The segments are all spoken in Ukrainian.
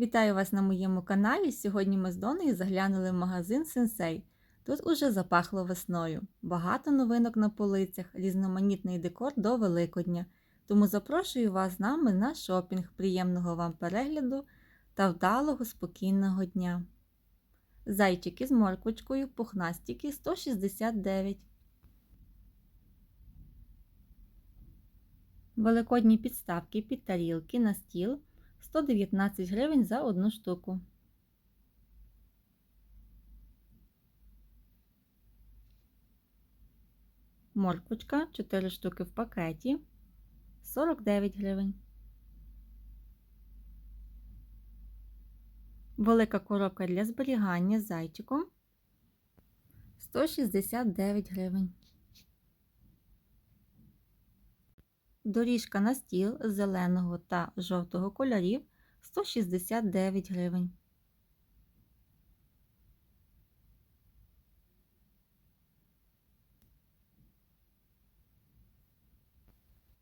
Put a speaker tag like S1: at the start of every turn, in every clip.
S1: Вітаю вас на моєму каналі. Сьогодні ми з Донею заглянули в магазин Сенсей. Тут уже запахло весною. Багато новинок на полицях, різноманітний декор до Великодня. Тому запрошую вас з нами на шопінг. Приємного вам перегляду та вдалого спокійного дня. Зайчики з морквочкою, пухнастики 169. Великодні підставки під тарілки на стіл 119 гривень за одну штуку. Морквочка 4 штуки в пакеті 49 гривень. Велика коробка для зберігання зайчиком 169 гривень. Доріжка на стіл зеленого та жовтого кольорів 169 гривень.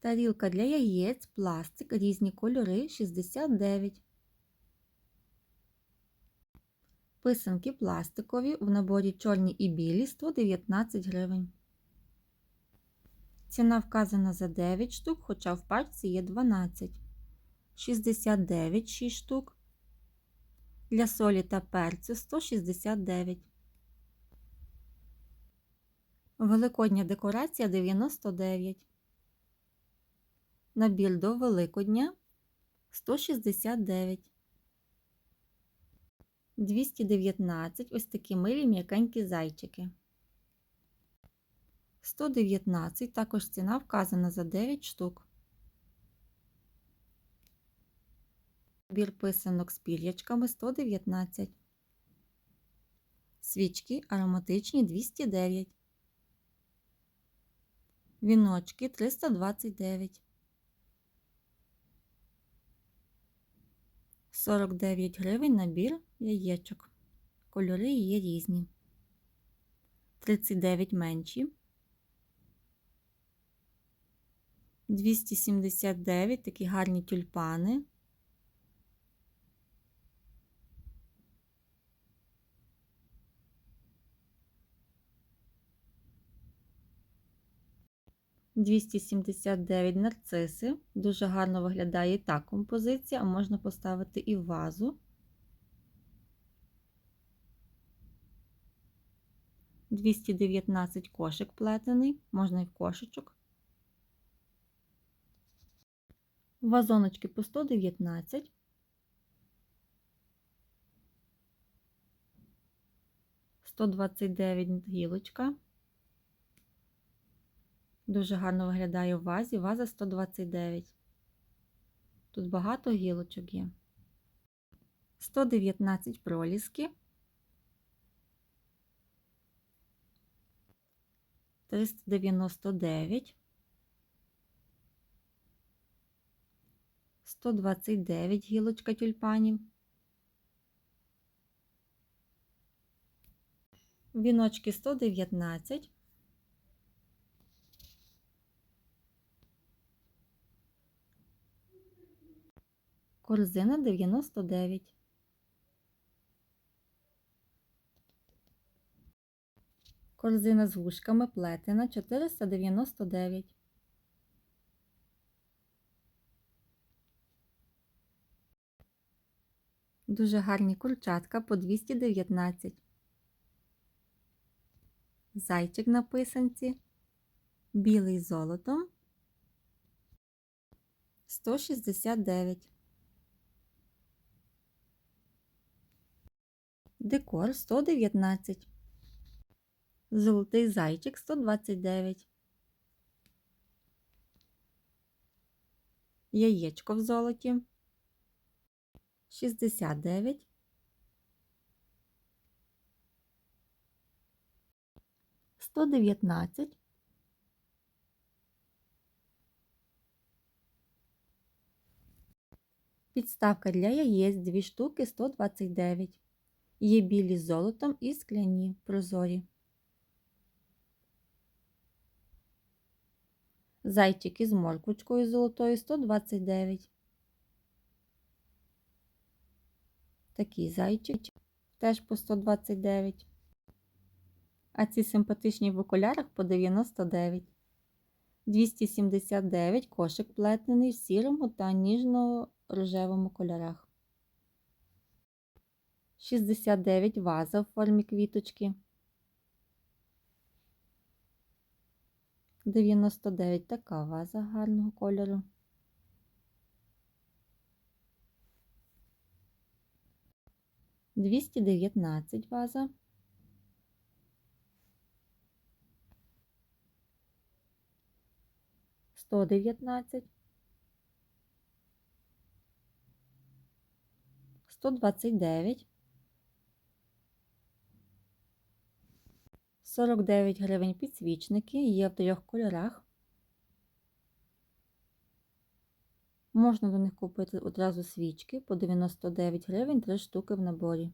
S1: Тарілка для яєць, пластик, різні кольори 69. Писанки пластикові в наборі чорні і білі 119 гривень. Ціна вказана за 9 штук, хоча в пачці є 12. 69 6 штук. Для солі та перцю 169. Великодня декорація 99. Набір до Великодня 169. 219 ось такі милі м'якенькі зайчики. 119, також ціна вказана за 9 штук. Бір писанок з пір'ячками 119. Свічки ароматичні 209. Віночки 329. 49 гривень набір яєчок. Кольори є різні. 39 менші. 279 такі гарні тюльпани. Двісті сімдесят дев'ять нарциси. Дуже гарно виглядає і та композиція, можна поставити і вазу. Двісті дев'ятнадцять кошик плетений, можна і в кошечок. Вазоночки по 119. Сто двадцять дев'ять гілочка. Дуже гарно виглядає в вазі. Ваза 129. Тут багато гілочок є. 119 проліски. 399. 129 гілочка тюльпанів. Віночки 119. Корзина 99. Корзина з вушками плетена 499. Дуже гарні курчатка по 219. Зайчик на писанці. Білий золотом. 169. Декор 119. Золотий зайчик 129. Яєчко в золоті. 69. Сто дев'ятнадцять. Підставка для яєць дві штуки 129. Є білі з золотом і скляні прозорі. Зайчики з морквочкою золотою 129. Такий зайчик теж по 129. А ці симпатичні в окулярах по 99. 279 кошик плетений в сірому та ніжно-рожевому кольорах. 69 ваза в формі квіточки. 99 така ваза гарного кольору. Двісті дев'ятнадцять ваза. Сто дев'ятнадцять. Сто двадцять дев'ять. 49 гривень підсвічники, є в трьох кольорах. Можна до них купити одразу свічки по 99 гривень 3 штуки в наборі.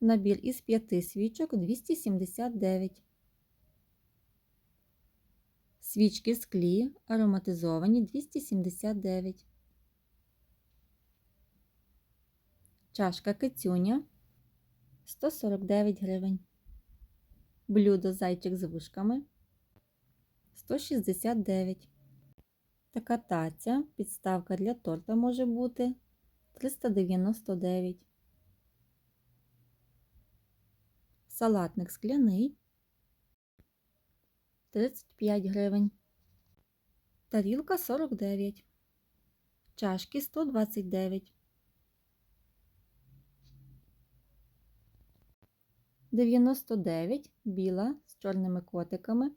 S1: Набір із 5 свічок 279. Свічки склі ароматизовані 279. Чашка кицюня 149 гривень. Блюдо зайчик з вушками 169. Така таця, підставка для торта може бути 399. Салатник скляний 35 гривень. Тарілка 49. Чашки 129. 99 біла з чорними котиками,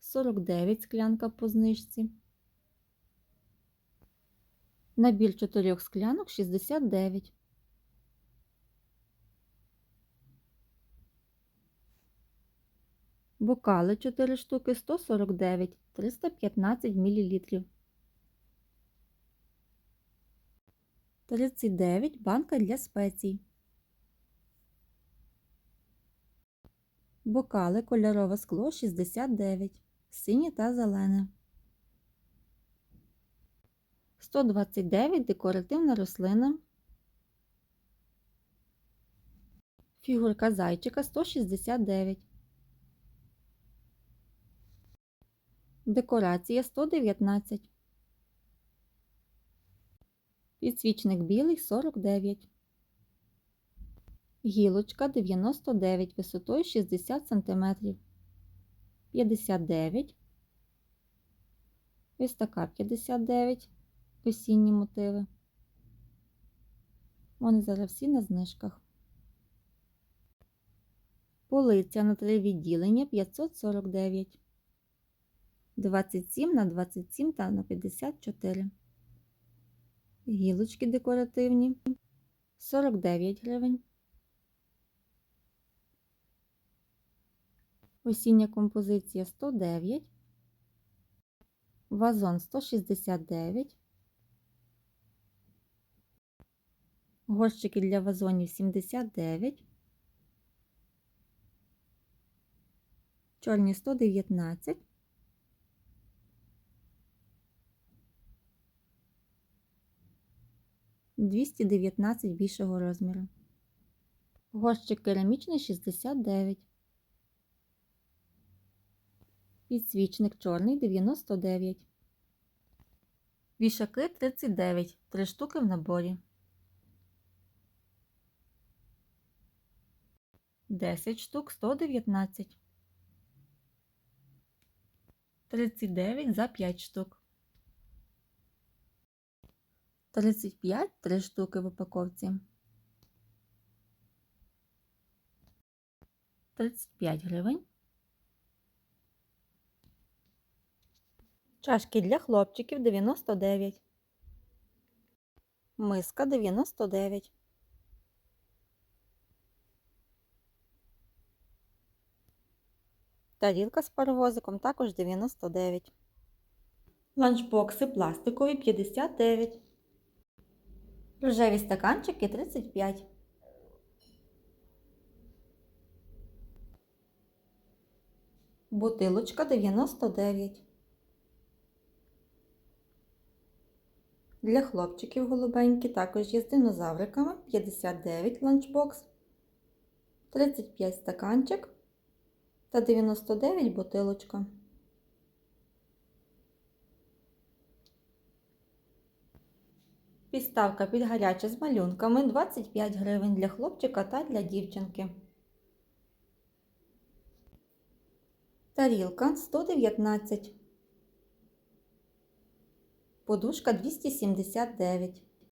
S1: 49 склянка по знижці. Набір чотирьох склянок 69. Бокали 4 штуки 149, 315 мл. 39 банка для спецій. Бокали кольорове скло 69, синє та зелене. 129 декоративна рослина. Фігурка зайчика 169. Декорація 119. Підсвічник білий 49. Гілочка 99 висотою 60 см. 59. Ось така 59 осінні мотиви. Вони зараз всі на знижках. Полиця на три відділення 549. 27 на 27 та на 54. Гілочки декоративні 49 гривень. Осіння композиція 109, вазон 169, горщики для вазонів 79, чорні 119, Двісті дев'ятнадцять більшого розміру. Горщик керамічний 69. Підсвічник чорний 99. Вішаки 39. 3 штуки в наборі. 10 штук 119. 39 за 5 штук. 35 3 штуки в упаковці. 35 гривень. Чашки для хлопчиків 99. Миска 99. Тарілка з паровозиком також 99. Ланчбокси пластикові 59. Рожеві стаканчики 35. Бутилочка 99. Для хлопчиків голубенькі також є з динозавриками 59 ланчбокс, 35 стаканчик та 99 бутилочка. Підставка під гаряче з малюнками 25 гривень для хлопчика та для дівчинки. Тарілка 119. Подушка 279.